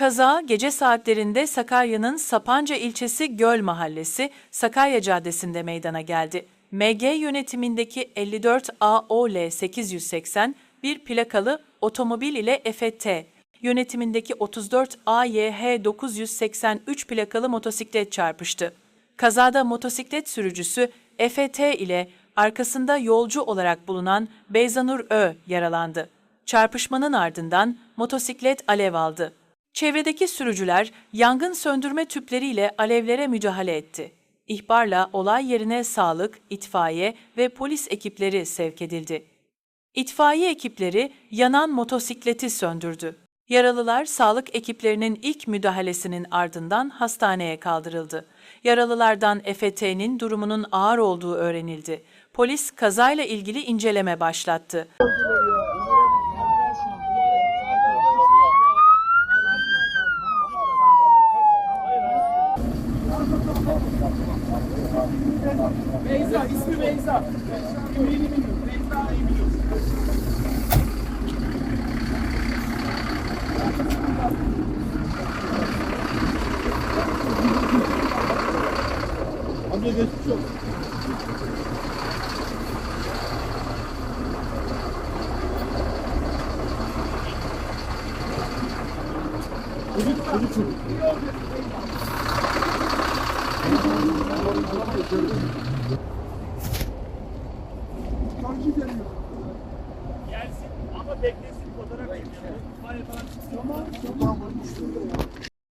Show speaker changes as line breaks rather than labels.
Kaza gece saatlerinde Sakarya'nın Sapanca ilçesi Göl Mahallesi Sakarya Caddesi'nde meydana geldi. MG yönetimindeki 54 AOL 880 bir plakalı otomobil ile EFT, yönetimindeki 34 AYH 983 plakalı motosiklet çarpıştı. Kazada motosiklet sürücüsü EFT ile arkasında yolcu olarak bulunan Beyzanur Ö yaralandı. Çarpışmanın ardından motosiklet alev aldı. Çevredeki sürücüler yangın söndürme tüpleriyle alevlere müdahale etti. İhbarla olay yerine sağlık, itfaiye ve polis ekipleri sevk edildi. İtfaiye ekipleri yanan motosikleti söndürdü. Yaralılar sağlık ekiplerinin ilk müdahalesinin ardından hastaneye kaldırıldı. Yaralılardan EFT'nin durumunun ağır olduğu öğrenildi. Polis kazayla ilgili inceleme başlattı.
Beyza, ismi Beyza. Kimliğini bilmiyorum. Beyza'yı biliyorum.
Amca geçmiş olsun. Çocuk, çocuk, çocuk. Avcı geliyor. Gelsin ama beklesin fotoğraf çekiyor. Tamam, tamam.